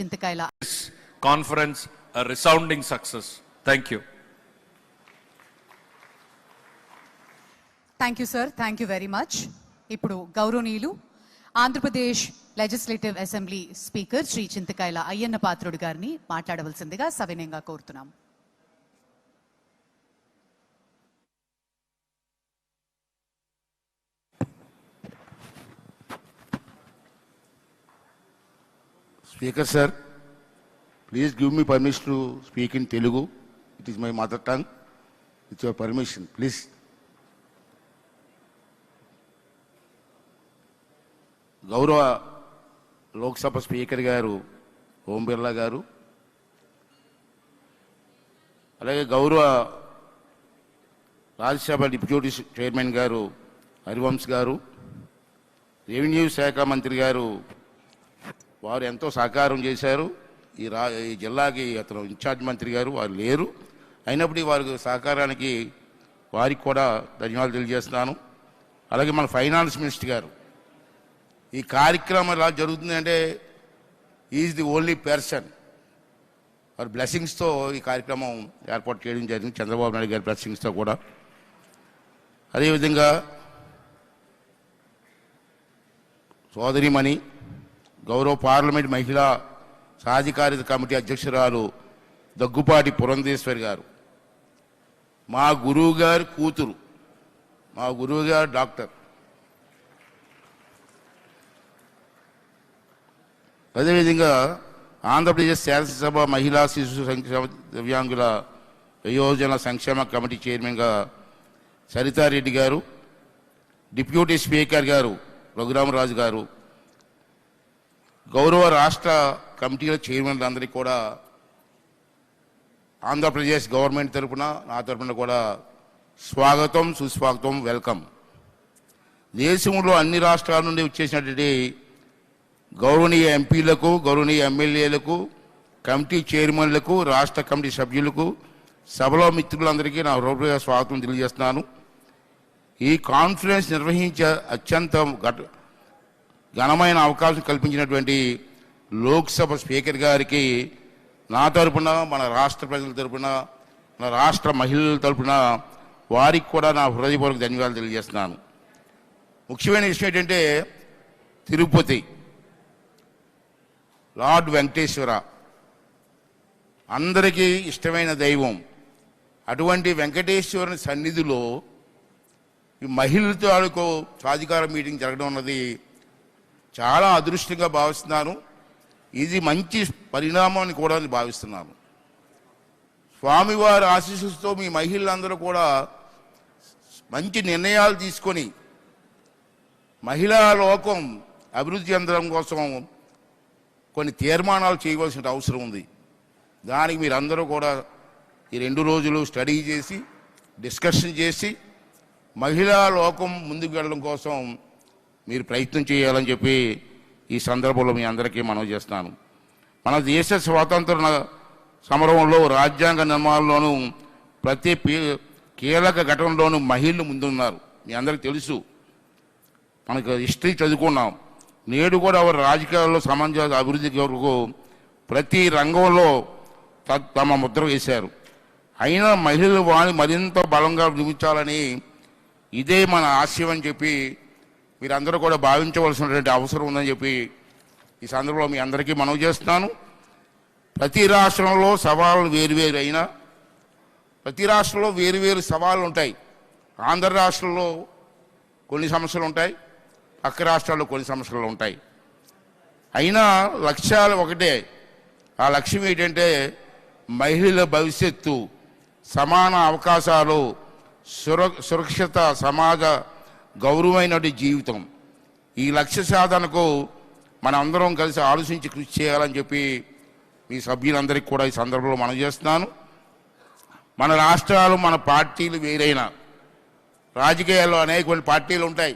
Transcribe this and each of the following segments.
Chintakayala a resounding success. Thank you. Thank you sir thank you very much ఇప్పుడు గౌరవనీయులు Andhra Pradesh legislative assembly speaker Shri Chintakayala Ayyanna Patrudu గారిని మాట్లాడవలసిందిగా సవినయంగా కోరుతున్నాం speaker sir please give me permission to speak in Telugu. It is my mother tongue it's your permission please గౌరవ Lok Sabha speaker గారు ఓం బిర్లా గారు అలాగే గౌరవ రాజ్యసభ డిప్యూటీ చైర్మన్ గారు హరివంశ్ గారు రెవెన్యూ శాఖ మంత్రి గారు వారు ఎంతో సహకారం చేశారు. ఈ రా ఈ జిల్లాకి అతను ఇన్ఛార్జ్ మంత్రి గారు వారు లేరు. అయినప్పటికీ వారి సహకారానికి వారికి కూడా ధన్యవాదాలు తెలియజేస్తున్నాను. అలాగే మన ఫైనాన్స్ మినిస్టర్ గారు ఈ కార్యక్రమం ఎలా జరుగుతుందంటే ఈజ్ ది ఓన్లీ పర్సన్ వారి బ్లెస్సింగ్స్తో ఈ కార్యక్రమం ఏర్పాటు చేయడం జరిగింది. చంద్రబాబు నాయుడు గారి బ్లెస్సింగ్స్తో కూడా. అదేవిధంగా సోదరిమణి గౌరవ పార్లమెంట్ మహిళా సాధికారిత కమిటీ అధ్యక్షురాలు దగ్గుపాటి పురంధేశ్వరి గారు. మా గురువు గారి కూతురు. మా గురువు గారు డాక్టర్. అదేవిధంగా ఆంధ్రప్రదేశ్ శాసనసభ మహిళా శిశు సంక్షేమ దివ్యాంగుల యోజన సంక్షేమ కమిటీ చైర్మన్గా సరితారెడ్డి గారు డిప్యూటీ స్పీకర్ గారు రఘురామరాజు గారు గౌరవ రాష్ట్ర కమిటీల చైర్మన్లు అందరికీ కూడా ఆంధ్రప్రదేశ్ గవర్నమెంట్ తరపున నా తరపున కూడా స్వాగతం సుస్వాగతం వెల్కమ్. దేశంలో అన్ని రాష్ట్రాల నుండి వచ్చేసినటువంటి గౌరవనీయ ఎంపీలకు గౌరవనీయ ఎమ్మెల్యేలకు కమిటీ చైర్మన్లకు రాష్ట్ర కమిటీ సభ్యులకు సభలో మిత్రులందరికీ నా హృదయ స్వాగతం తెలియజేస్తున్నాను. ఈ కాన్ఫరెన్స్ నిర్వహించే అత్యంత ఘట ఘనమైన అవకాశం కల్పించినటువంటి లోక్సభ స్పీకర్ గారికి నా తరపున మన రాష్ట్ర ప్రజల తరపున మన రాష్ట్ర మహిళల తరపున వారికి కూడా నా హృదయపూర్వక ధన్యవాదాలు తెలియజేస్తున్నాను. ముఖ్యమైన విషయం ఏంటంటే తిరుపతి లార్డ్ వెంకటేశ్వర. అందరికీ ఇష్టమైన దైవం. అటువంటి వెంకటేశ్వరుని సన్నిధిలో ఈ మహిళలతో ఆడుకో సాధికార మీటింగ్ జరగడం అన్నది చాలా అదృష్టంగా భావిస్తున్నాను. ఇది మంచి పరిణామాన్ని కూడా భావిస్తున్నాను. స్వామివారి ఆశీస్సులతో మీ మహిళలందరూ కూడా మంచి నిర్ణయాలు తీసుకొని మహిళా లోకం అభివృద్ధి చెందడం కోసం కొన్ని తీర్మానాలు చేయవలసిన అవసరం ఉంది. దానికి మీరందరూ కూడా ఈ రెండు రోజులు స్టడీ చేసి డిస్కషన్ చేసి మహిళా లోకం ముందుకు వెళ్ళడం కోసం మీరు ప్రయత్నం చేయాలని చెప్పి ఈ సందర్భంలో మీ అందరికీ మనవి చేస్తున్నాను మన దేశ స్వాతంత్ర సమరంలో రాజ్యాంగ నిర్మాణంలోనూ ప్రతి పీ- కీలక ఘటనలోనూ మహిళలు ముందున్నారు. మీ అందరికీ తెలుసు. మనకు హిస్టరీ చదువుకున్నాం. నేడు కూడా వారు రాజకీయాల్లో సమాజ అభివృద్ధి కొరకు ప్రతి రంగంలో త- తమ ముద్ర వేశారు. అయినా మహిళలు వాణి మరింత బలంగా నిర్మించాలని ఇదే మన ఆశయం అని చెప్పి మీరందరూ కూడా భావించవలసినటువంటి అవసరం ఉందని చెప్పి ఈ సందర్భంలో మీ అందరికీ మనవి చేస్తున్నాను. ప్రతి రాష్ట్రంలో సవాళ్ళు వేరువేరు అయినా ప్రతి రాష్ట్రంలో వేరువేరు సవాళ్ళు ఉంటాయి. ఆంధ్ర రాష్ట్రంలో కొన్ని సమస్యలు ఉంటాయి పక్క రాష్ట్రాల్లో కొన్ని సమస్యలు ఉంటాయి. అయినా లక్ష్యాలు ఒకటే. ఆ లక్ష్యం ఏంటంటే మహిళల భవిష్యత్తు సమాన అవకాశాలు సుర సురక్షిత సమాజ గౌరవమైనటువంటి జీవితం. ఈ లక్ష్య సాధనకు మనందరం కలిసి ఆలోచించి కృషి చేయాలని చెప్పి మీ సభ్యులందరికీ కూడా ఈ సందర్భంలో మనం చేస్తున్నాను. మన రాష్ట్రాలు మన పార్టీలు వేరైనా రాజకీయాల్లో అనేకమైన పార్టీలు ఉంటాయి.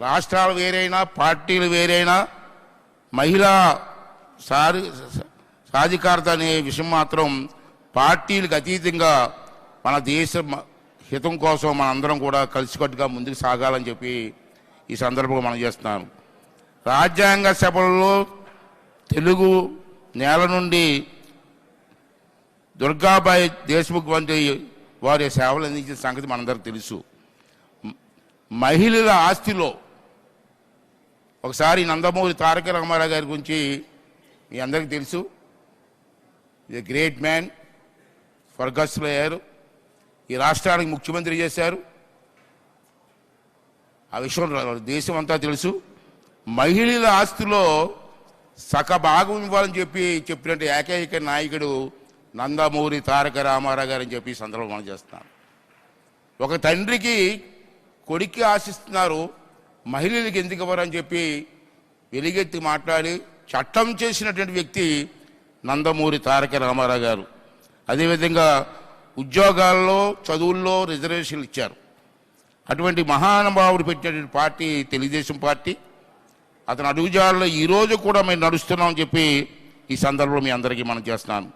రాష్ట్రాలు వేరైనా పార్టీలు వేరైనా మహిళా సారి సాధికారత అనే విషయం మాత్రం పార్టీలకు అతీతంగా మన దేశ హితం కోసం మనందరం కూడా కలిసికట్టుగా ముందుకు సాగాలని చెప్పి ఈ సందర్భంగా మనం చేస్తున్నాను. రాజ్యాంగ సభల్లో తెలుగు నేల నుండి దుర్గాబాయి దేశ్ముఖ్ వంటి వారి సేవలు అందించిన సంగతి మనందరికీ తెలుసు. మహిళల ఆస్తిలో ఒకసారి నందమూరి తారక రామారావు గారి గురించి మీ అందరికీ తెలుసు. ఇది గ్రేట్ మ్యాన్ స్వర్గస్థులు అయ్యారు ఈ రాష్ట్రానికి ముఖ్యమంత్రి చేశారు. ఆ విషయం దేశం అంతా తెలుసు. మహిళల ఆస్తిలో సక భాగం ఇవ్వాలని చెప్పి చెప్పినట్టు ఏకైక నాయకుడు నందమూరి తారక రామారావు గారు అని చెప్పి సందర్భం సందర్భంలో మనం ఒక తండ్రికి కొడుక్కి ఆశిస్తున్నారు. మహిళలకు ఎందుకు ఇవ్వరని చెప్పి వెలిగెత్తి మాట్లాడి చట్టం చేసినటువంటి వ్యక్తి నందమూరి తారక రామారావు గారు. అదేవిధంగా ఉద్యోగాల్లో చదువుల్లో రిజర్వేషన్లు ఇచ్చారు. అటువంటి మహానుభావుడు పెట్టినటువంటి పార్టీ తెలుగుదేశం పార్టీ. అతను అడుగుజాడలో ఈరోజు కూడా మేము నడుస్తున్నామని చెప్పి ఈ సందర్భంలో మీ అందరికీ మనం చేస్తున్నాను.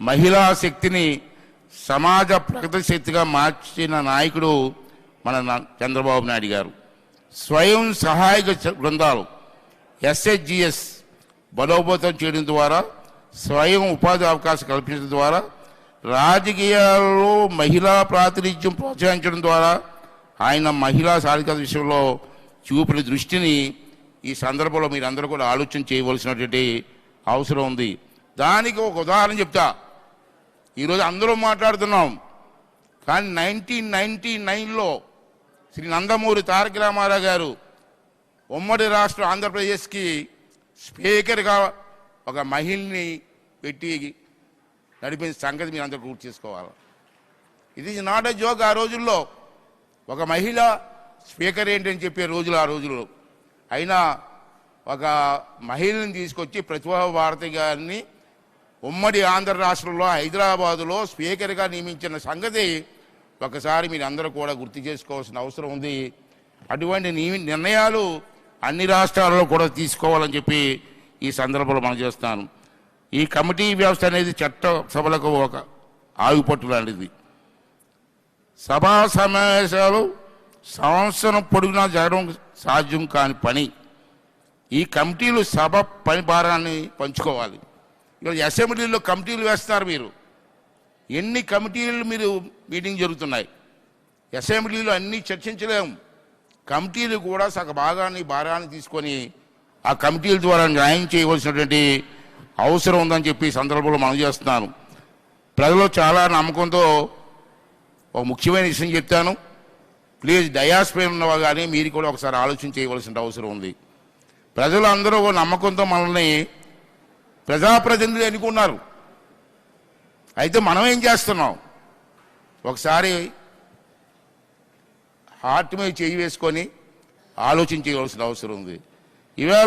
మహిళా శక్తిని సమాజ ప్రగతి శక్తిగా మార్చిన నాయకుడు మన చంద్రబాబు నాయుడు గారు. స్వయం సహాయక బృందాలు ఎస్హెచ్జిఎస్ బలోపేతం చేయడం ద్వారా స్వయం ఉపాధి అవకాశం కల్పించడం ద్వారా రాజకీయాల్లో మహిళా ప్రాతినిధ్యం ప్రోత్సహించడం ద్వారా ఆయన మహిళా సాధికారత విషయంలో చూపిన దృష్టిని ఈ సందర్భంలో మీరందరూ కూడా ఆలోచన చేయవలసినటువంటి అవసరం ఉంది. దానికి ఒక ఉదాహరణ చెప్తా. ఈరోజు అందరూ మాట్లాడుతున్నాం. కానీ నైన్టీన్ నైన్టీ నైన్లో శ్రీ నందమూరి తారక రామారావు గారు ఉమ్మడి రాష్ట్ర ఆంధ్రప్రదేశ్కి స్పీకర్గా ఒక మహిళని పెట్టి నడిపిన సంగతి మీరు అందరూ గుర్తు చేసుకోవాలి. ఇది నాట్ ఎ జోక్ ఆ రోజుల్లో ఒక మహిళ స్పీకర్ ఏంటని చెప్పే రోజులు ఆ రోజుల్లో. అయినా ఒక మహిళని తీసుకొచ్చి ప్రతిభా భారతి గారిని ఉమ్మడి ఆంధ్ర రాష్ట్రంలో హైదరాబాదులో స్పీకర్గా నియమించిన సంగతి ఒకసారి మీరు అందరూ కూడా గుర్తు చేసుకోవాల్సిన అవసరం ఉంది. అటువంటి నిర్ణయాలు అన్ని రాష్ట్రాల్లో కూడా తీసుకోవాలని చెప్పి ఈ సందర్భంలో మనం చేస్తాను ఈ కమిటీ వ్యవస్థ అనేది చట్ట సభలకు ఒక ఆవిపట్టు లాంటిది. సభా సమావేశాలు సంవత్సరం పొడుగునా జరగడం సాధ్యం కాని పని. ఈ కమిటీలు సభ పని భారాన్ని పంచుకోవాలి. ఇక్కడ అసెంబ్లీలో కమిటీలు వేస్తారు మీరు. ఎన్ని కమిటీలు మీరు మీటింగ్ జరుగుతున్నాయి? అసెంబ్లీలో అన్నీ చర్చించలేము కమిటీలు కూడా సగ భాగాన్ని భారాన్ని తీసుకొని ఆ కమిటీల ద్వారా న్యాయం చేయవలసినటువంటి అవసరం ఉందని చెప్పి సందర్భంలో మనం చేస్తున్నాను. ప్రజలు చాలా నమ్మకంతో ఒక ముఖ్యమైన విషయం చెప్తాను. ప్లీజ్ డయాస్ పైన ఉన్నవా కానీ మీరు కూడా ఒకసారి ఆలోచన చేయవలసిన అవసరం ఉంది. ప్రజలు అందరూ ఒక నమ్మకంతో మనల్ని ప్రజాప్రతినిధులు ఎన్నుకున్నారు. అయితే మనం ఏం చేస్తున్నాం? ఒకసారి హార్ట్ మీద చేయి వేసుకొని ఆలోచన చేయవలసిన అవసరం ఉంది. ఈవేళ